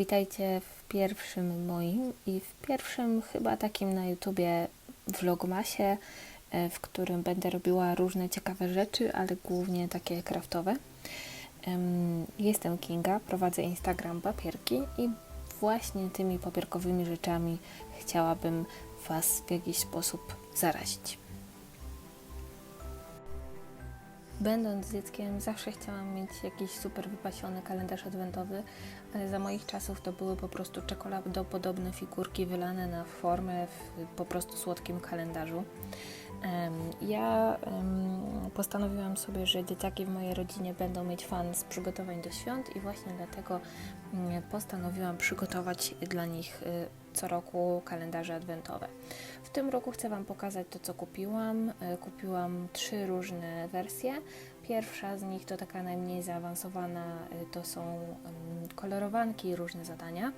Witajcie w pierwszym moim i w pierwszym chyba takim na YouTubie vlogmasie, e, w którym będę robiła różne ciekawe rzeczy, ale głównie takie kraftowe. Em, Jestem Kinga, prowadzę Instagram Papierki i właśnie tymi papierkowymi rzeczami chciałabym Was w jakiś sposób zarazić. Będąc dzieckiem, zawsze chciałam mieć jakiś super wypasiony kalendarz adwentowy, za moich czasów to były po prostu czekoladopodobne figurki wylane na formę w po prostu słodkim kalendarzu. Ja postanowiłam sobie, że dzieciaki w mojej rodzinie będą mieć fan z przygotowań do świąt i właśnie dlatego mm, postanowiłam przygotować dla nich y, co roku kalendarze adwentowe. W tym roku chcę Wam pokazać to, co kupiłam. Y, Kupiłam trzy różne wersje. Pierwsza z nich to taka najmniej zaawansowana, y, to są mm, kolorowanki i różne zadania.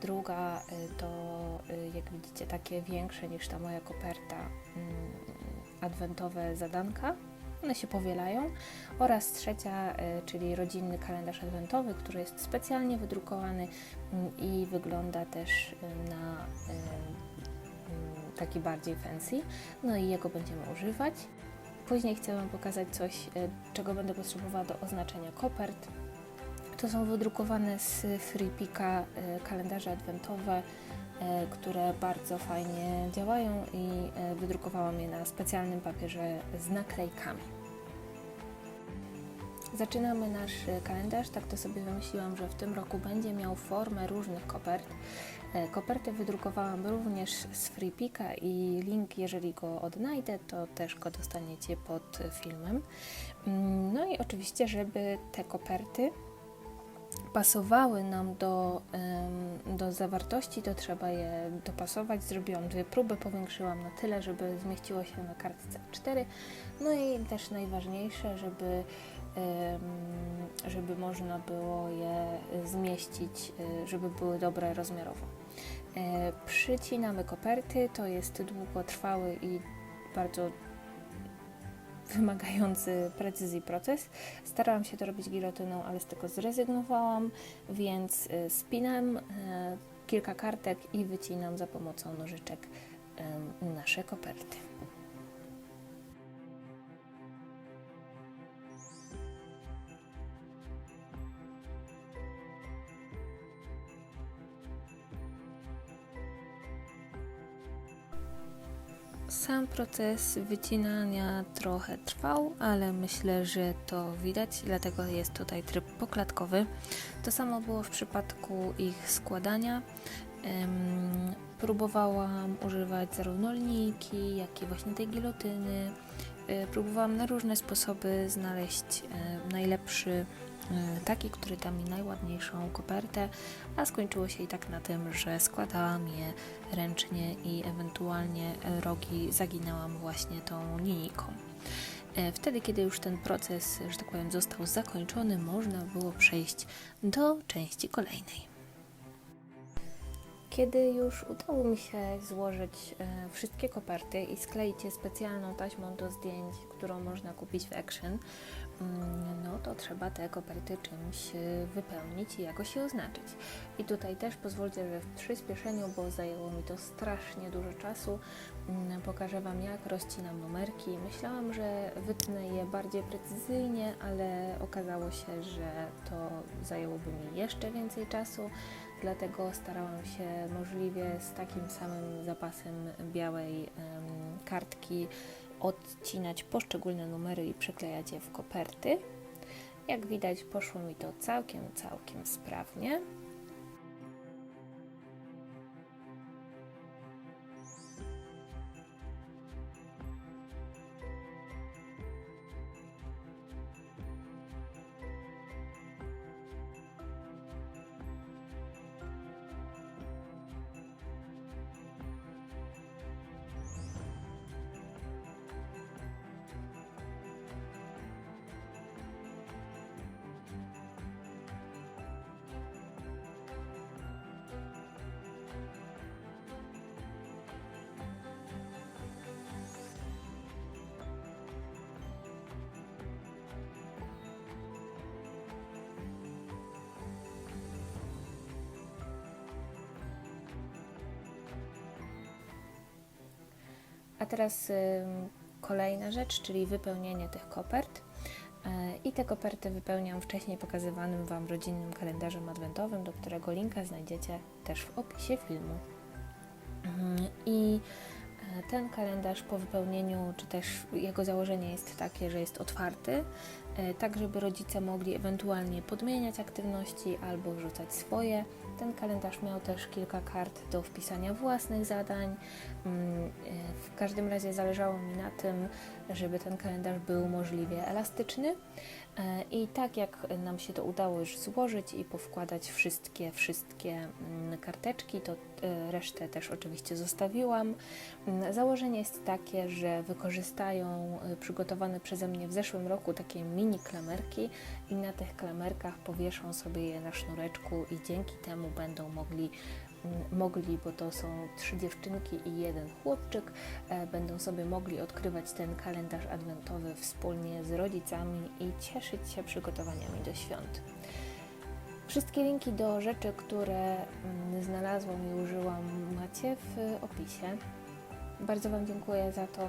Druga y, to, y, jak widzicie, takie większe niż ta moja koperta, mm, adwentowe zadanka. One się powielają. Oraz trzecia, czyli rodzinny kalendarz adwentowy, który jest specjalnie wydrukowany mm, i wygląda też na taki bardziej fancy. No i jego będziemy używać. Później chcę Wam pokazać coś, y, czego będę potrzebowała do oznaczenia kopert. To są wydrukowane z FreePika y, kalendarze adwentowe, y, które bardzo fajnie działają i wydrukowałam je na specjalnym papierze z naklejkami. Zaczynamy nasz kalendarz. Tak to sobie wymyśliłam, że w tym roku będzie miał formę różnych kopert. E, Kopertę wydrukowałam również z FreePika i link, jeżeli go odnajdę, to też go dostaniecie pod filmem. Mm, No i oczywiście, żeby te koperty pasowały nam do, do zawartości, to trzeba je dopasować. Zrobiłam dwie próby, powiększyłam na tyle, żeby zmieściło się na kartce A4. No i też najważniejsze, żeby, żeby można było je zmieścić, y, żeby były dobre rozmiarowo. E, Przycinamy koperty, to jest długotrwały i bardzo wymagający precyzji proces. Starałam się to robić gilotyną, ale z tego zrezygnowałam, więc y, spinam e, kilka kartek i wycinam za pomocą nożyczek nasze koperty. Sam proces wycinania trochę trwał, ale myślę, że to widać, dlatego jest tutaj tryb poklatkowy. To samo było w przypadku ich składania. Próbowałam używać zarówno linijki, jak i właśnie tej gilotyny. E, Próbowałam na różne sposoby znaleźć e, najlepszy taki, który da mi najładniejszą kopertę, a skończyło się i tak na tym, że składałam je ręcznie i ewentualnie e, rogi zaginałam właśnie tą linijką. E, Wtedy, kiedy już ten proces, że tak powiem, został zakończony, można było przejść do części kolejnej. Kiedy już udało mi się złożyć e, wszystkie koperty i skleić je specjalną taśmą do zdjęć, którą można kupić w Action, mm, no to trzeba te koperty czymś e, wypełnić i jakoś je oznaczyć. I tutaj też pozwólcie, że w przyspieszeniu, bo zajęło mi to strasznie dużo czasu, mm, pokażę Wam jak rozcinam numerki. Myślałam, że wytnę je bardziej precyzyjnie, ale okazało się, że to zajęłoby mi jeszcze więcej czasu dlatego starałam się możliwie z takim samym zapasem białej kartki odcinać poszczególne numery i przyklejać je w koperty. Jak widać, poszło mi to całkiem, całkiem sprawnie. A teraz kolejna rzecz, czyli wypełnienie tych kopert. E, I te koperty wypełniam wcześniej pokazywanym Wam rodzinnym kalendarzem adwentowym, do którego linka znajdziecie też w opisie filmu. Mhm, I e, ten kalendarz po wypełnieniu, czy też jego założenie jest takie, że jest otwarty, tak żeby rodzice mogli ewentualnie podmieniać aktywności albo wrzucać swoje. Ten kalendarz miał też kilka kart do wpisania własnych zadań. Mm, e, W każdym razie zależało mi na tym, żeby ten kalendarz był możliwie elastyczny. E, I tak jak nam się to udało już złożyć i powkładać wszystkie, wszystkie mm, karteczki, to e, resztę też oczywiście zostawiłam. Mm, Założenie jest takie, że wykorzystają e, przygotowane przeze mnie w zeszłym roku takie mini klamerki i na tych klamerkach powieszą sobie je na sznureczku i dzięki temu będą mogli mogli, bo to są trzy dziewczynki i jeden chłopczyk, e, będą sobie mogli odkrywać ten kalendarz adwentowy wspólnie z rodzicami i cieszyć się przygotowaniami do świąt. Wszystkie linki do rzeczy, które znalazłam i użyłam, macie w opisie. Bardzo Wam dziękuję za to,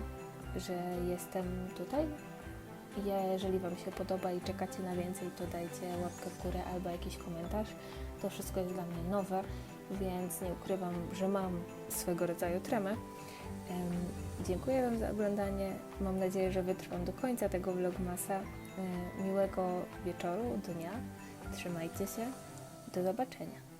że jestem tutaj. Jeżeli Wam się podoba i czekacie na więcej, to dajcie łapkę w górę albo jakiś komentarz. To wszystko jest dla mnie nowe, więc nie ukrywam, że mam swego rodzaju tremę. Em, Dziękuję Wam za oglądanie. Mam nadzieję, że wytrwam do końca tego vlogmasa. E, Miłego wieczoru, dnia. Trzymajcie się. Do zobaczenia.